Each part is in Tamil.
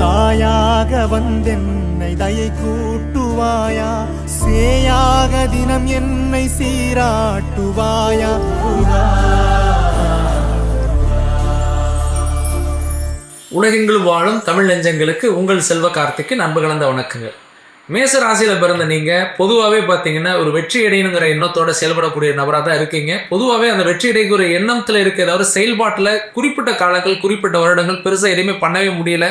தாயாக வந்தென்னை தயை கூட்டுவாயா? சேயாக தினம் என்னை சீராட்டுவாயா? உலகெங்கிலும் வாழும் தமிழ் நெஞ்சங்களுக்கு உங்கள் செல்வ கார்த்திக்கு நண்பு கலந்த வணக்கங்கள். மேச ராசியில் பிறந்த நீங்கள் பொதுவாகவே பார்த்தீங்கன்னா ஒரு வெற்றி அடையணுங்கிற எண்ணத்தோட செயல்படக்கூடிய நபராக தான் இருக்கீங்க. பொதுவாகவே அந்த வெற்றி அடைக்கிற எண்ணத்தில் இருக்க ஏதாவது செயல்பாட்டில் குறிப்பிட்ட காலங்கள் குறிப்பிட்ட வருடங்கள் பெருசாக எதுவுமே பண்ணவே முடியல.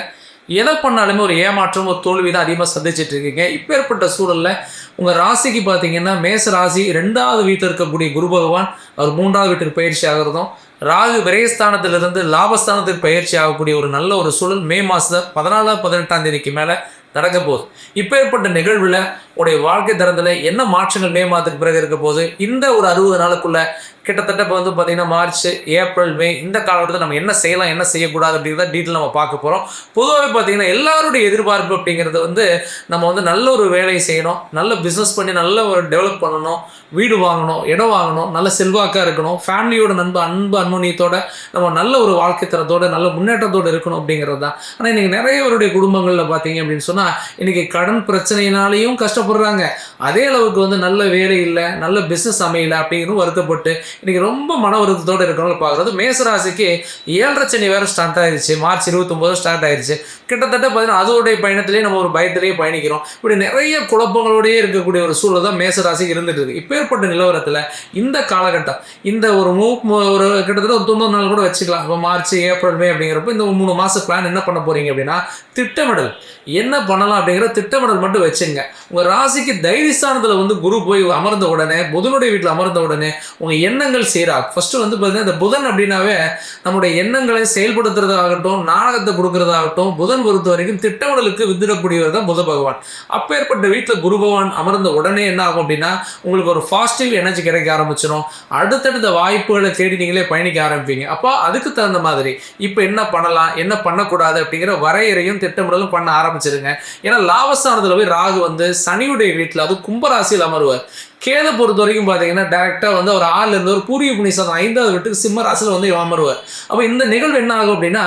எதை பண்ணாலுமே ஒரு ஏமாற்றம் ஒரு தோல்வி தான் அதிகமாக சந்திச்சிட்டு இருக்கீங்க. இப்பேற்பட்ட சூழலில் உங்கள் ராசிக்கு பார்த்தீங்கன்னா மேச ராசி ரெண்டாவது வீட்டில் இருக்கக்கூடிய குரு பகவான் அவர் மூன்றாவது வீட்டுக்கு பயிற்சி ஆகிறதும் ராகு விரயஸ்தானத்திலிருந்து லாபஸ்தானத்துக்கு பயிற்சி ஆகக்கூடிய ஒரு நல்ல ஒரு சூழல் மே மாதம் பதினாலாம் பதினெட்டாம் தேதிக்கு மேலே நடக்க போகுது. இப்போ ஏற்பட்ட நிகழ்வில் உடைய வாழ்க்கை தரத்தில் என்ன மாற்றங்கள் மே மாதத்துக்கு பிறகு இருக்க போகுது? இந்த ஒரு அறுபது நாளுக்குள்ள கிட்டத்தட்ட இப்போ வந்து பார்த்தீங்கன்னா மார்ச் ஏப்ரல் மே இந்த காலகட்டத்தில் நம்ம என்ன செய்யலாம் என்ன செய்யக்கூடாது அப்படிங்கிறத டீட்டெயில் நம்ம பார்க்க போகிறோம் பொதுவாகவே பார்த்தீங்கன்னா எல்லாருடைய எதிர்பார்ப்பு அப்படிங்கிறது வந்து நம்ம வந்து நல்ல ஒரு வேலையை செய்யணும் நல்ல பிஸ்னஸ் பண்ணி நல்ல ஒரு டெவலப் பண்ணணும் வீடு வாங்கணும் இடம் வாங்கணும் நல்ல செல்வாக்காக இருக்கணும் ஃபேமிலியோட நண்பு அன்பு அன்மோனியத்தோட நம்ம நல்ல ஒரு வாழ்க்கை தரத்தோட நல்ல முன்னேற்றத்தோடு இருக்கணும் அப்படிங்கிறது தான். ஆனால் இன்றைக்கி நிறையவருடைய குடும்பங்களில் பார்த்தீங்க அப்படின்னு சொன்னால் இன்றைக்கி கடன் பிரச்சனையினாலேயும் கஷ்டப்படுறாங்க. அதே அளவுக்கு வந்து நல்ல வேலை இல்லை நல்ல பிஸ்னஸ் அமையலை அப்படிங்கிறது வருத்தப்பட்டு இன்றைக்கி ரொம்ப மன வருத்தத்தோடு இருக்கிறவங்க பார்க்குறது. மேசராசிக்கு ஏழரை சனி வேறு ஸ்டார்ட் ஆயிடுச்சு மார்ச் இருபத்தொம்போது ஸ்டார்ட் ஆயிடுச்சு கிட்டத்தட்ட பார்த்தீங்கன்னா அதோடைய பயணத்திலேயே நம்ம ஒரு பயத்திலேயே பயணிக்கிறோம். இப்படி நிறைய குழப்பங்களோடையே இருக்கக்கூடிய ஒரு சூழல் தான் மேசராசிக்கு இருந்துட்டு இருக்கு. இப்பேற்பட்ட நிலவரத்தில் இந்த காலகட்டம் இந்த ஒரு மூ ஒரு கிட்டத்தட்ட ஒரு தொண்ணூறு நாள் கூட வச்சுக்கலாம். இப்போ மார்ச் ஏப்ரல் மே அப்படிங்கிறப்ப இந்த மூணு மாத பிளான் என்ன பண்ண போகிறீங்க அப்படின்னா திட்டமிடல். என்ன பண்ணலாம் அப்படிங்கிற திட்டமிடல் மட்டும் வச்சுங்க. உங்கள் ராசிக்கு தைரியஸ்தானத்தில் வந்து குரு போய் அமர்ந்த உடனே புதனுடைய வீட்டில் அமர்ந்த உடனே உங்கள் எண்ணங்கள் சீராக ஃபஸ்ட்டு வந்து பார்த்தீங்கன்னா இந்த புதன் அப்படின்னாவே நம்முடைய எண்ணங்களை செயல்படுத்துறதாகட்டும் நாடகத்தை கொடுக்கறதாகட்டும் புதன் பொறுத்த வரைக்கும் திட்டமிடலுக்கு வித்திடக்கூடியவர் தான் புத பகவான். அப்பேற்பட்ட வீட்டில் குரு பகவான் அமர்ந்த உடனே என்ன ஆகும் அப்படின்னா உங்களுக்கு ஒரு பாசிட்டிவ் எனர்ஜி கிடைக்க ஆரம்பிச்சிடும் அடுத்தடுத்த வாய்ப்புகளை தேடி நீங்களே பயணிக்க ஆரம்பிப்பீங்க. அப்போ அதுக்கு தகுந்த மாதிரி இப்போ என்ன பண்ணலாம் என்ன பண்ணக்கூடாது அப்படிங்கிற வரையறையும் திட்டமிடலும் பண்ண ஆரம்பிச்சிருங்க. ஏன்னா லாபஸ்தானத்தில் போய் ராகு வந்து சனியுடைய வீட்டில் அது கும்பராசியில் அமருவார். கேதை பொறுத்த வரைக்கும் பார்த்தீங்கன்னா டேரெக்டாக வந்து ஒரு ஆறுலேருந்து ஒரு பூரிய புனிசம் ஐந்தாவது வீட்டுக்கு சிம்ம ராசியில் வந்து அமருவார். அப்போ இந்த நிகழ்வு என்ன ஆகும் அப்படின்னா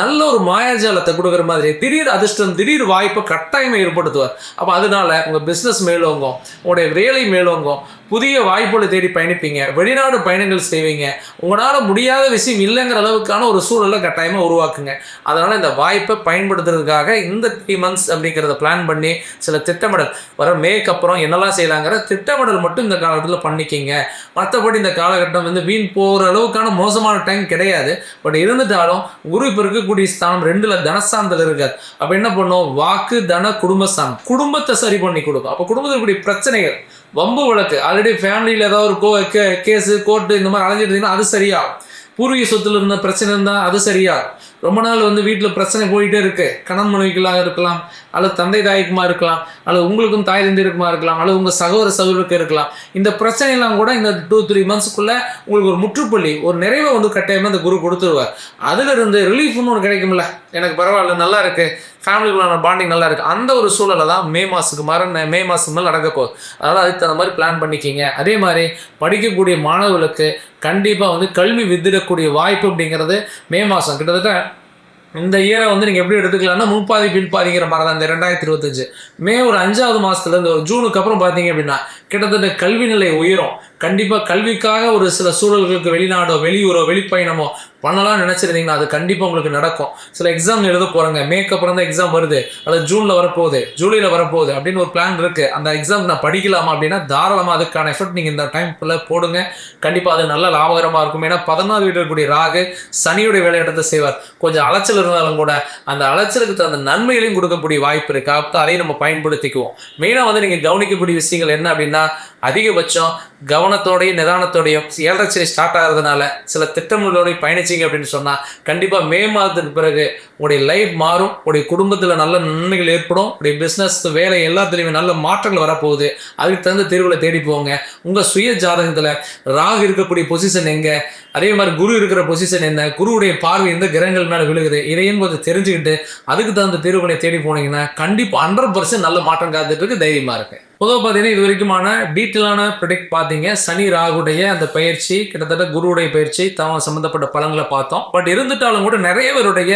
நல்ல ஒரு மாயாஜாலத்தை கொடுக்குற மாதிரி திடீர் அதிர்ஷ்டம் திடீர் வாய்ப்பை கட்டாயமாக ஏற்படுத்துவார். அப்போ அதனால உங்கள் பிஸ்னஸ் மேலோங்கும் உங்களுடைய வேலை மேலோங்கும் புதிய வாய்ப்புகளை தேடி பயணிப்பீங்க. வெளிநாடு பயணங்கள் செய்வீங்க. உங்களால் முடியாத விஷயம் இல்லைங்கிற அளவுக்கான ஒரு சூழலை கட்டாயமாக உருவாக்குங்க. அதனால் இந்த வாய்ப்பை பயன்படுத்துறதுக்காக இந்த த்ரீ மந்த்ஸ் அப்படிங்கிறத பிளான் பண்ணி சில திட்டமிடல் வர மேக்கு அப்புறம் என்னெல்லாம் செய்யலாங்கிற திட்டமிடல் மட்டும் இந்த காலகட்டத்தில் பண்ணிக்கிங்க. மற்றபடி இந்த காலகட்டம் வந்து வீண் போகிற அளவுக்கான மோசமான டைம் கிடையாது. பட் இருந்துட்டாலும் குரு இப்போ இருக்கக்கூடிய ஸ்தானம் ரெண்டில் தனஸ்தானத்தில் இருக்காது அப்போ என்ன பண்ணும் வாக்கு தன குடும்பஸ்தானம். குடும்பத்தை சரி பண்ணி கொடுக்கும். அப்போ குடும்பத்தில் இருக்கக்கூடிய பிரச்சனைகள் வம்பு வழக்கு. ஆல்ரெடி ஃபேமிலியில் ஏதாவது ஒரு கோ கே கேஸு கோர்ட்டு இந்த மாதிரி அலைஞ்சிட்டு இருந்தீங்கன்னா அது சரியா பூர்வீக சொத்துல இருந்த பிரச்சனை இருந்தால் அது சரியா ரொம்ப நாள் வந்து வீட்டில் பிரச்சனை போயிட்டே இருக்கு. கணவன் மனைவிகளாக இருக்கலாம் அல்லது தந்தை தாய்க்குமா இருக்கலாம் அல்லது உங்களுக்கும் தாய் தந்தைக்குமா இருக்கலாம் அல்லது உங்கள் சகோதர சகோதரருக்கு இருக்கலாம். இந்த பிரச்சனையெல்லாம் கூட இந்த டூ த்ரீ மந்த்ஸ்க்குள்ளே உங்களுக்கு ஒரு முற்றுப்புள்ளி ஒரு நிறைவை வந்து கட்டாயமாக இந்த குரு கொடுத்துருவார். அதுலேருந்து ரிலீஃப்னு ஒன்று கிடைக்கும்ல. எனக்கு பரவாயில்ல நல்லா இருக்கு. ஃபேமிலிக்குள்ளான பாண்டிங் நல்லா இருக்குது அந்த ஒரு சூழலை தான் மே மாதத்துக்கு மர மே மாதம் மேலே நடக்க போகுது. அதனால் அதுக்கு தகுந்த மாதிரி பிளான் பண்ணிக்கிங்க. அதே மாதிரி படிக்கக்கூடிய மாணவர்களுக்கு கண்டிப்பாக வந்து கல்வி வித்திடக்கூடிய வாய்ப்பு அப்படிங்கிறது மே மாதம் கிட்டத்தட்ட இந்த இயரை வந்து நீங்கள் எப்படி எடுத்துக்கலாம்னா முன்பாதி பின்பாதிங்கிற மாதிரி தான் இந்த ரெண்டாயிரத்தி இருபத்தஞ்சு. மே ஒரு அஞ்சாவது மாதத்துலேருந்து ஒரு ஜூனுக்கு அப்புறம் பார்த்தீங்க அப்படின்னா கிட்டத்தட்ட கல்வி நிலை உயரும். கண்டிப்பாக கல்விக்காக ஒரு சில சூழல்களுக்கு வெளிநாடோ வெளியூரோ வெளிப்பயணமோ பண்ணலாம்னு நினச்சிருந்தீங்கன்னா அது கண்டிப்பாக உங்களுக்கு நடக்கும். சில எக்ஸாம் எழுத போகிறாங்க மேக்கு அப்புறம் தான் எக்ஸாம் வருது. அது ஜூனில் வரப்போகுது. ஜூலையில் வரப்போகுது அப்படின்னு ஒரு பிளான் இருக்குது அந்த எக்ஸாம் நான் படிக்கலாமா அப்படின்னா தாராளமாக அதுக்கான எஃபர்ட் நீங்கள் இந்த டைம் போடுங்க. கண்டிப்பாக அது நல்ல லாபகரமாக இருக்கும். ஏன்னா பதினாறு வீட்டில் இருக்கக்கூடிய ராகு சனியுடைய வேலையிடத்தை செய்வார். கொஞ்சம் அலைச்சல் இருந்தாலும் கூட அந்த அலைச்சலுக்கு தகுந்த நன்மைகளையும் கொடுக்கக்கூடிய வாய்ப்பு இருக்கு. அப்போ அதையும் நம்ம பயன்படுத்திக்குவோம். மெயினாக வந்து நீங்கள் கவனிக்கக்கூடிய விஷயங்கள் என்ன அப்படின்னா அதிகபட்சம் கவனத்தோடையும் நிதானத்தோடையும் ஏழரை சரி ஸ்டார்ட் ஆகிறதுனால சில திட்டங்களோடய பயணிச்சிங்க அப்படின்னு சொன்னால் கண்டிப்பாக மே மாதத்துக்கு பிறகு உடைய லைஃப் மாறும் உடைய குடும்பத்தில் நல்ல நன்மைகள் ஏற்படும் உடைய பிஸ்னஸ் வேலை எல்லாத்துலேயுமே நல்ல மாற்றங்கள் வரப்போகுது. அதுக்கு தகுந்த தீர்வுகளை தேடி போங்க. உங்கள் சுய ஜாதகத்தில் ராகு இருக்கக்கூடிய பொசிஷன் எங்கே? அதே மாதிரி குரு இருக்கிற பொசிஷன் என்ன? குருவுடைய பார்வை எந்த கிரகங்கள் மேலே விழுகுது? இதையும் கொஞ்சம் தெரிஞ்சுக்கிட்டு அதுக்கு தகுந்த தீர்வுகளை தேடி போனீங்கன்னா கண்டிப்பாக ஹண்ட்ரட் பர்சன்ட் நல்ல மாற்றம் காத்துட்டு தைரியமாக இருக்கு பொதுவாக பார்த்தீங்கன்னா இது வரைக்குமான டீட்டெயிலான ப்ரொடெக்ட் பார்த்தீங்க சனி ராகுடைய அந்த பயிற்சி கிட்டத்தட்ட குருவுடைய பயிற்சி தவம் சம்மந்தப்பட்ட பலன்களை பார்த்தோம். பட் இருந்துட்டாலும் கூட நிறைய பேருடைய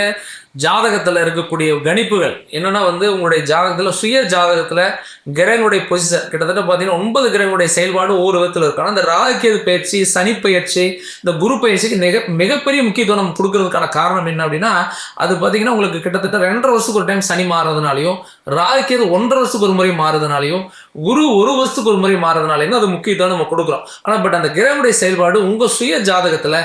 ஜாதகத்தில் இருக்கக்கூடிய கணிப்புகள். என்னன்னா வந்து உங்களுடைய ஜாதகத்தில் சுய ஜாதகத்தில் கிரகங்களுடைய பொசிஷன் கிட்டத்தட்ட பார்த்தீங்கன்னா ஒன்பது கிரகங்களுடைய செயல்பாடு ஒவ்வொரு விதத்தில் இருக்கும். ஆனால் இந்த பயிற்சி சனி பயிற்சி இந்த குரு பயிற்சிக்கு மிக மிகப்பெரிய முக்கியத்துவம் நம்ம கொடுக்கறதுக்கான காரணம் என்ன அப்படின்னா அது பார்த்தீங்கன்னா உங்களுக்கு கிட்டத்தட்ட ரெண்டரை வருஷத்துக்கு ஒரு டைம் சனி மாறுறதுனாலையும் ராகுகேது ஒன்றரை வருஷத்துக்கு ஒரு முறை மாறுறதுனாலையும் குரு ஒரு வருஷத்துக்கு ஒரு முறை மாறுறதுனாலையும் அது முக்கியத்துவம் நம்ம கொடுக்குறோம். ஆனால் பட் அந்த கிரகங்களுடைய செயல்பாடு உங்கள் சுய ஜாதகத்தில்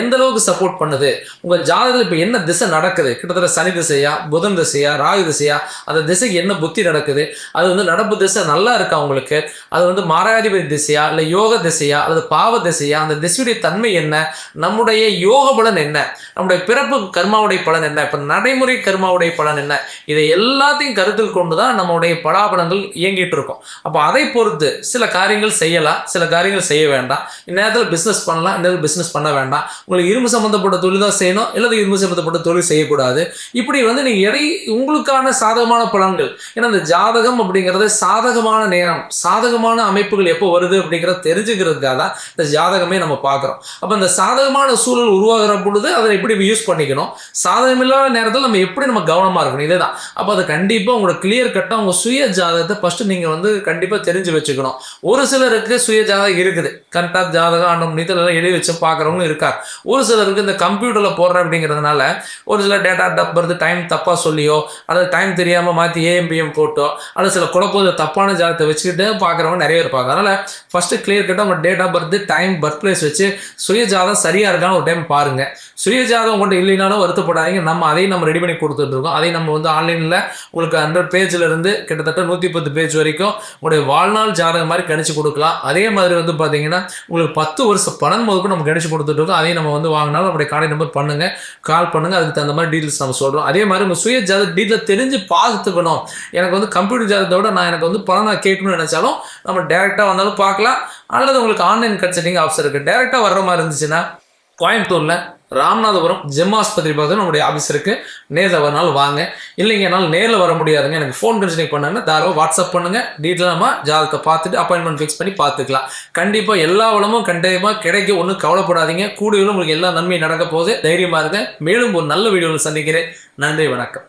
எந்த அளவுக்கு சப்போர்ட் பண்ணுது? உங்கள் ஜாதகத்தில் இப்போ என்ன திசை நடக்குது? கிட்டத்தட்ட சனி திசையா புதன் திசையா ராகு திசையா அந்த திசைக்கு என்ன புத்தி நடக்குது? அது வந்து நடப்பு திசை நல்லா இருக்கா உங்களுக்கு? அது வந்து மாராதிபதி திசையா இல்லை யோக திசையா அல்லது பாவ திசையா அந்த திசையுடைய தன்மை என்ன? நம்முடைய யோக பலன் என்ன? நம்முடைய பிறப்பு கர்மாவுடைய பலன் என்ன? இப்போ நடைமுறை கர்மாவுடைய பலன் என்ன? இதை எல்லாத்தையும் கருத்தில் கொண்டு தான் நம்முடைய பலாபலங்கள் இயங்கிட்டு இருக்கோம். அப்போ அதை பொறுத்து சில காரியங்கள் செய்யலாம் சில காரியங்கள் செய்ய வேண்டாம். இந்நேரத்தில் பிஸ்னஸ் பண்ணலாம் இந்நேரத்தில் பிஸ்னஸ் பண்ண வேண்டாம். உங்களுக்கு இரும்பு சம்மந்தப்பட்ட தொழில் தான் செய்யணும் இல்லை இரும்பு சம்மந்தப்பட்ட தொழில் செய்யக்கூடாது. இப்படி வந்து நீங்கள் எடை உங்களுக்கான சாதகமான பலன்கள்? ஏன்னா இந்த ஜாதகம் அப்படிங்கிறது சாதகமான நேரம் சாதகமான அமைப்புகள் எப்போ வருது அப்படிங்கிறத தெரிஞ்சுக்கிறதுக்காக தான் இந்த ஜாதகமே நம்ம பார்க்குறோம். அப்போ இந்த சாதகமான சூழல் உருவாகிற பொழுது அதை எப்படி யூஸ் பண்ணிக்கணும்? சாதகமில்லாத நேரத்தில் நம்ம எப்படி நம்ம கவனமாக இருக்கணும்? இதே தான் அப்போ அதை கண்டிப்பாக உங்களோட கிளியர் கட்டாக உங்கள் சுய ஜாதகத்தை ஃபஸ்ட்டு நீங்கள் வந்து கண்டிப்பாக தெரிஞ்சு வச்சுக்கணும். ஒரு சிலருக்கு சுய ஜாதகம் இருக்குது. கரெக்டாக ஜாதகம் ஆண்டும் நீத்தலாம் எழுதி வச்சு பார்க்குறவங்களும் இருக்கார். ஒரு சிலருக்கு இந்த கம்ப்யூட்டரில் போடுறேன் அப்படிங்கிறதுனால ஒரு சில டேட்டா டப்பறது டைம் தப்பாக சொல்லியோ அல்லது டைம் தெரியாமல் மாற்றி ஏஎம்பிஎம் போட்டோ அல்லது சில குழப்பம் தப்பான ஜாதகத்தை வச்சுக்கிட்டு பார்க்குறவங்க நிறைய இருப்பாங்க. அதனால் ஃபஸ்ட்டு கிளியர் கட்டாக உங்கள் date of birth time birth place வச்சு சுயஜாதம் சரியாக இருக்கான்னு ஒரு டைம் பாருங்கள் சுயஜாதம் உங்கள்கிட்ட கொண்டு இல்லைனாலும் வருத்தப்படாதீங்க. நம்ம அதையும் நம்ம ரெடி பண்ணி கொடுத்துட்ருக்கோம் அதையும் நம்ம வந்து ஆன்லைனில் உங்களுக்கு ஹண்ட்ரட் பேஜில் இருந்து கிட்டத்தட்ட நூற்றி பத்து பேஜ் வரைக்கும் உங்களுடைய வாழ்நாள் ஜாதகம் மாதிரி கணிச்சு கொடுக்கலாம். அதே மாதிரி வந்து பார்த்தீங்கன்னா உங்களுக்கு பத்து வருஷம் பணம் முதற்கும் நம்ம கணிச்சு கொடுத்துட்ருக்கோம் அதையும் நம்ம வந்து வாங்கினாலும் நம்முடைய கார்டை நம்பர் பண்ணுங்கள் கால் பண்ணுங்கள் அதுக்கு தகுந்த மாதிரி டீட்டெயில்ஸ் நம்ம சொல்கிறோம் அதே மாதிரி உங்கள் சுய ஜாதக டீட்டெயில் தெரிஞ்சு பார்த்துக்கணும் எனக்கு வந்து கம்ப்யூட்டர் ஜாதகத்தை நான் எனக்கு வந்து பணம் நான் கேட்கணும்னு நினச்சாலும் நம்ம டேரெக்டாக வந்தாலும் பார்க்கலாம். அல்லது உங்களுக்கு ஆன்லைன் கன்சல்டிங் ஆப்ஷன் இருக்குது டேரெக்டாக வர்ற மாதிரி இருந்துச்சுன்னா கோயம்புத்தூரில் ராமநாதபுரம் ஜெம் ஆஸ்பத்திரி பக்கத்தில் நம்முடைய ஆஃபீஸ் இருக்குது நேரில் வரனாலும் வாங்க. இல்லைங்க என்னால் நேரில் வர முடியாதுங்க. எனக்கு ஃபோன் கன்சல்டிங் பண்ணாங்கன்னா தாரோ வாட்ஸ்அப் பண்ணுங்கள் டீட்டெயிலாக ஜாதகத்தை பார்த்துட்டு அப்பாயின்மெண்ட் ஃபிக்ஸ் பண்ணி பார்த்துக்கலாம். கண்டிப்பாக எல்லா வளமும் கண்டிப்பாக கிடைக்க ஒன்றும் கவலைப்படாதீங்க. கூடியும் உங்களுக்கு எல்லா நன்மையும் நடக்க போகுது. தைரியமாக இருங்க. மேலும் ஒரு நல்ல வீடியோவில் சந்திக்கிறேன். நன்றி வணக்கம்.